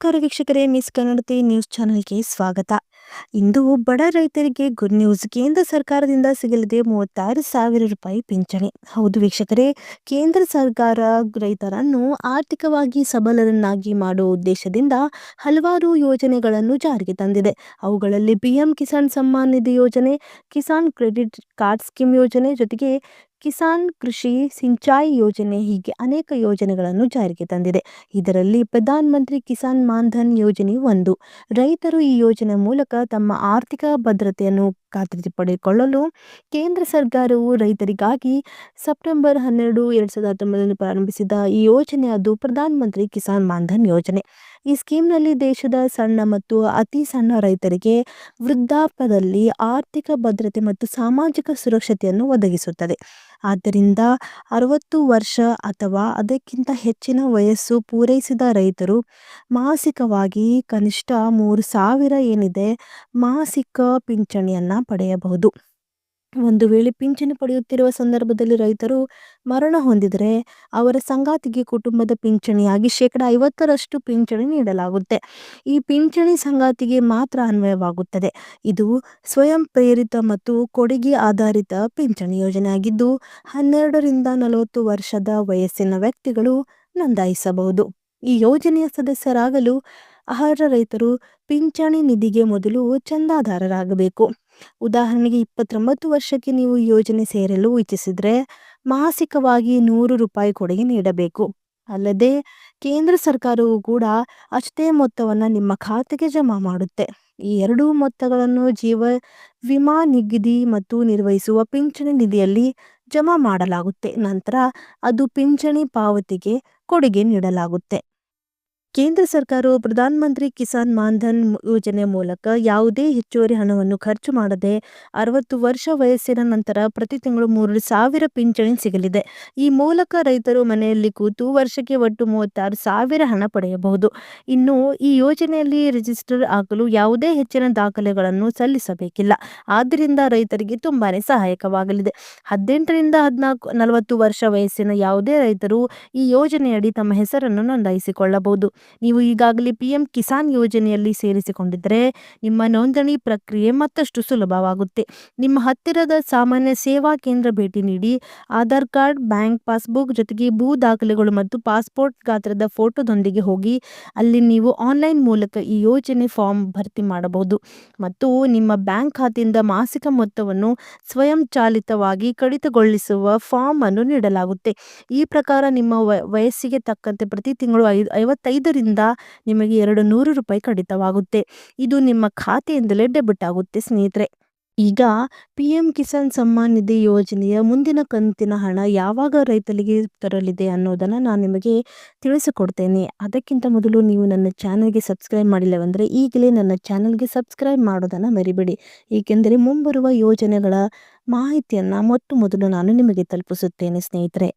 ನಮಸ್ಕಾರ ವೀಕ್ಷಕರೇ ಮಿಸ್ ಕನ್ನಡತಿ ನ್ಯೂಸ್ ಚಾನೆಲ್ಗೆ ಸ್ವಾಗತ. ಇಂದು ಬಡ ರೈತರಿಗೆ ಗುಡ್ ನ್ಯೂಸ್ ಕೇಂದ್ರ ಸರ್ಕಾರದಿಂದ ಸಿಗಲಿದೆ ಮೂವತ್ತಾರು ಸಾವಿರ ರೂಪಾಯಿ ಪಿಂಚಣಿ. ಹೌದು ವೀಕ್ಷಕರೇ, ಕೇಂದ್ರ ಸರ್ಕಾರ ರೈತರನ್ನು ಆರ್ಥಿಕವಾಗಿ ಸಬಲರನ್ನಾಗಿ ಮಾಡುವ ಉದ್ದೇಶದಿಂದ ಹಲವಾರು ಯೋಜನೆಗಳನ್ನು ಜಾರಿಗೆ ತಂದಿದೆ. ಅವುಗಳಲ್ಲಿ ಪಿಎಂ ಕಿಸಾನ್ ಸಮ್ಮಾನ್ ನಿಧಿ ಯೋಜನೆ ಕಿಸಾನ್ ಕ್ರೆಡಿಟ್ ಕಾರ್ಡ್ ಸ್ಕೀಮ್ ಯೋಜನೆ ಜೊತೆಗೆ ಕಿಸಾನ್ ಕೃಷಿ ಸಿಂಚಾಯಿ ಯೋಜನೆ ಹೀಗೆ ಅನೇಕ ಯೋಜನೆಗಳನ್ನು ಜಾರಿಗೆ ತಂದಿದೆ. ಇದರಲ್ಲಿ ಪ್ರಧಾನ ಮಂತ್ರಿ ಕಿಸಾನ್ ಮಾನ್ಧನ್ ಯೋಜನೆ ಒಂದು. ರೈತರು ಈ ಯೋಜನೆ ಮೂಲಕ ತಮ್ಮ ಆರ್ಥಿಕ ಭದ್ರತೆಯನ್ನು ಖಾತ್ರಿಪಡಿಸಿಕೊಳ್ಳಲು ಕೇಂದ್ರ ಸರ್ಕಾರವು ರೈತರಿಗಾಗಿ ಸೆಪ್ಟೆಂಬರ್ ಹನ್ನೆರಡು ಎರಡು ಸಾವಿರದ ಹತ್ತೊಂಬತ್ತರಲ್ಲಿ ಪ್ರಾರಂಭಿಸಿದ ಈ ಯೋಜನೆ ಅದು ಪ್ರಧಾನ ಮಂತ್ರಿ ಕಿಸಾನ್ ಮಾನ್ಧನ್ ಯೋಜನೆ. ಈ ಸ್ಕೀಮ್ನಲ್ಲಿ ದೇಶದ ಸಣ್ಣ ಮತ್ತು ಅತಿ ಸಣ್ಣ ರೈತರಿಗೆ ವೃದ್ಧಾಪ್ಯದಲ್ಲಿ ಆರ್ಥಿಕ ಭದ್ರತೆ ಮತ್ತು ಸಾಮಾಜಿಕ ಸುರಕ್ಷತೆಯನ್ನು ಒದಗಿಸುತ್ತದೆ. ಆದ್ದರಿಂದ ಅರವತ್ತು ವರ್ಷ ಅಥವಾ ಅದಕ್ಕಿಂತ ಹೆಚ್ಚಿನ ವಯಸ್ಸು ಪೂರೈಸಿದ ರೈತರು ಮಾಸಿಕವಾಗಿ ಕನಿಷ್ಠ ಮೂರು ಸಾವಿರ ಏನಿದೆ ಮಾಸಿಕ ಪಿಂಚಣಿಯನ್ನು ಪಡೆಯಬಹುದು. ಒಂದು ವೇಳೆ ಪಿಂಚಣಿ ಪಡೆಯುತ್ತಿರುವ ಸಂದರ್ಭದಲ್ಲಿ ರೈತರು ಮರಣ ಹೊಂದಿದರೆ ಅವರ ಸಂಗಾತಿಗೆ ಕುಟುಂಬದ ಪಿಂಚಣಿಯಾಗಿ ಶೇಕಡ ಐವತ್ತರಷ್ಟು ಪಿಂಚಣಿ ನೀಡಲಾಗುತ್ತೆ. ಈ ಪಿಂಚಣಿ ಸಂಗಾತಿಗೆ ಮಾತ್ರ ಅನ್ವಯವಾಗುತ್ತದೆ. ಇದು ಸ್ವಯಂ ಪ್ರೇರಿತ ಮತ್ತು ಕೊಡುಗೆ ಆಧಾರಿತ ಪಿಂಚಣಿ ಯೋಜನೆ ಆಗಿದ್ದು ಹನ್ನೆರಡರಿಂದ ನಲವತ್ತು ವರ್ಷದ ವಯಸ್ಸಿನ ವ್ಯಕ್ತಿಗಳು ನೋಂದಾಯಿಸಬಹುದು. ಈ ಯೋಜನೆಯ ಸದಸ್ಯರಾಗಲು ಅರ್ಹ ರೈತರು ಪಿಂಚಣಿ ನಿಧಿಗೆ ಮೊದಲು ಚಂದಾದಾರರಾಗಬೇಕು. ಉದಾಹರಣೆಗೆ ಇಪ್ಪತ್ತೊಂಬತ್ತು ವರ್ಷಕ್ಕೆ ನೀವು ಯೋಜನೆ ಸೇರಲು ಇಚ್ಛಿಸಿದ್ರೆ ಮಾಸಿಕವಾಗಿ ನೂರು ರೂಪಾಯಿ ಕೊಡುಗೆ ನೀಡಬೇಕು. ಅಲ್ಲದೆ ಕೇಂದ್ರ ಸರ್ಕಾರವು ಕೂಡ ಅಷ್ಟೇ ಮೊತ್ತವನ್ನು ನಿಮ್ಮ ಖಾತೆಗೆ ಜಮಾ ಮಾಡುತ್ತೆ. ಈ ಎರಡೂ ಮೊತ್ತಗಳನ್ನು ಜೀವ ವಿಮಾ ನಿಗದಿ ಮತ್ತು ನಿರ್ವಹಿಸುವ ಪಿಂಚಣಿ ನಿಧಿಯಲ್ಲಿ ಜಮಾ ಮಾಡಲಾಗುತ್ತೆ. ನಂತರ ಅದು ಪಿಂಚಣಿ ಪಾವತಿಗೆ ಕೊಡುಗೆ ನೀಡಲಾಗುತ್ತೆ. ಕೇಂದ್ರ ಸರ್ಕಾರವು ಪ್ರಧಾನ ಮಂತ್ರಿ ಕಿಸಾನ್ ಮಾನ್ಧನ್ ಯೋಜನೆ ಮೂಲಕ ಯಾವುದೇ ಹೆಚ್ಚುವರಿ ಹಣವನ್ನು ಖರ್ಚು ಮಾಡದೆ ಅರವತ್ತು ವರ್ಷ ವಯಸ್ಸಿನ ನಂತರ ಪ್ರತಿ ತಿಂಗಳು ಮೂರು ಸಾವಿರ ಪಿಂಚಣಿ ಸಿಗಲಿದೆ. ಈ ಮೂಲಕ ರೈತರು ಮನೆಯಲ್ಲಿ ಕೂತು ವರ್ಷಕ್ಕೆ ಒಟ್ಟು ಮೂವತ್ತಾರು ಸಾವಿರ ಹಣ ಪಡೆಯಬಹುದು. ಇನ್ನು ಈ ಯೋಜನೆಯಲ್ಲಿ ರಿಜಿಸ್ಟರ್ ಆಗಲು ಯಾವುದೇ ಹೆಚ್ಚಿನ ದಾಖಲೆಗಳನ್ನು ಸಲ್ಲಿಸಬೇಕಿಲ್ಲ. ಆದ್ದರಿಂದ ರೈತರಿಗೆ ತುಂಬಾ ಸಹಾಯಕವಾಗಲಿದೆ. ಹದಿನೆಂಟರಿಂದ ಹದಿನಾಲ್ಕು, ನಲವತ್ತು ವರ್ಷ ವಯಸ್ಸಿನ ಯಾವುದೇ ರೈತರು ಈ ಯೋಜನೆಯಡಿ ತಮ್ಮ ಹೆಸರನ್ನು ನೋಂದಾಯಿಸಿಕೊಳ್ಳಬಹುದು. ನೀವು ಈಗಾಗಲೇ ಪಿ ಎಂ ಕಿಸಾನ್ ಯೋಜನೆಯಲ್ಲಿ ಸೇರಿಸಿಕೊಂಡಿದ್ದರೆ ನಿಮ್ಮ ನೋಂದಣಿ ಪ್ರಕ್ರಿಯೆ ಮತ್ತಷ್ಟು ಸುಲಭವಾಗುತ್ತೆ. ನಿಮ್ಮ ಹತ್ತಿರದ ಸಾಮಾನ್ಯ ಸೇವಾ ಕೇಂದ್ರ ಭೇಟಿ ನೀಡಿ, ಆಧಾರ್ ಕಾರ್ಡ್, ಬ್ಯಾಂಕ್ ಪಾಸ್ಬುಕ್ ಜೊತೆಗೆ ಭೂ ದಾಖಲೆಗಳು ಮತ್ತು ಪಾಸ್ಪೋರ್ಟ್ ಗಾತ್ರದ ಫೋಟೋದೊಂದಿಗೆ ಹೋಗಿ, ಅಲ್ಲಿ ನೀವು ಆನ್ಲೈನ್ ಮೂಲಕ ಈ ಯೋಜನೆ ಫಾರ್ಮ್ ಭರ್ತಿ ಮಾಡಬಹುದು. ಮತ್ತು ನಿಮ್ಮ ಬ್ಯಾಂಕ್ ಖಾತೆಯಿಂದ ಮಾಸಿಕ ಮೊತ್ತವನ್ನು ಸ್ವಯಂ ಚಾಲಿತವಾಗಿ ಕಡಿತಗೊಳಿಸುವ ಫಾರ್ಮ್ ಅನ್ನು ನೀಡಲಾಗುತ್ತೆ. ಈ ಪ್ರಕಾರ ನಿಮ್ಮ ವಯಸ್ಸಿಗೆ ತಕ್ಕಂತೆ ಪ್ರತಿ ತಿಂಗಳು ಐದು ಐವತ್ತೈದರಿಂದ ನಿಮಗೆ ಎರಡು ನೂರು ರೂಪಾಯಿ ಕಡಿತವಾಗುತ್ತೆ. ಇದು ನಿಮ್ಮ ಖಾತೆಯಿಂದಲೇ ಡೆಬಿಟ್ ಆಗುತ್ತೆ, ಸ್ನೇಹಿತರೆ. ಈಗ ಪಿ ಎಂ ಕಿಸಾನ್ ಸಮ್ಮಾನ್ ನಿಧಿ ಯೋಜನೆಯ ಮುಂದಿನ ಕಂತಿನ ಹಣ ಯಾವಾಗ ರೈತರಿಗೆ ತರಲಿದೆ ಅನ್ನೋದನ್ನು ನಾನು ನಿಮಗೆ ತಿಳಿಸಿಕೊಡ್ತೇನೆ. ಅದಕ್ಕಿಂತ ಮೊದಲು ನೀವು ನನ್ನ ಚಾನಲ್ಗೆ ಸಬ್ಸ್ಕ್ರೈಬ್ ಮಾಡಿಲ್ಲವೆಂದರೆ ಈಗಲೇ ನನ್ನ ಚಾನಲ್ಗೆ ಸಬ್ಸ್ಕ್ರೈಬ್ ಮಾಡೋದನ್ನು ಮರಿಬೇಡಿ. ಏಕೆಂದರೆ ಮುಂಬರುವ ಯೋಜನೆಗಳ ಮಾಹಿತಿಯನ್ನು ಮೊತ್ತ ಮೊದಲು ನಾನು ನಿಮಗೆ ತಲುಪಿಸುತ್ತೇನೆ, ಸ್ನೇಹಿತರೆ.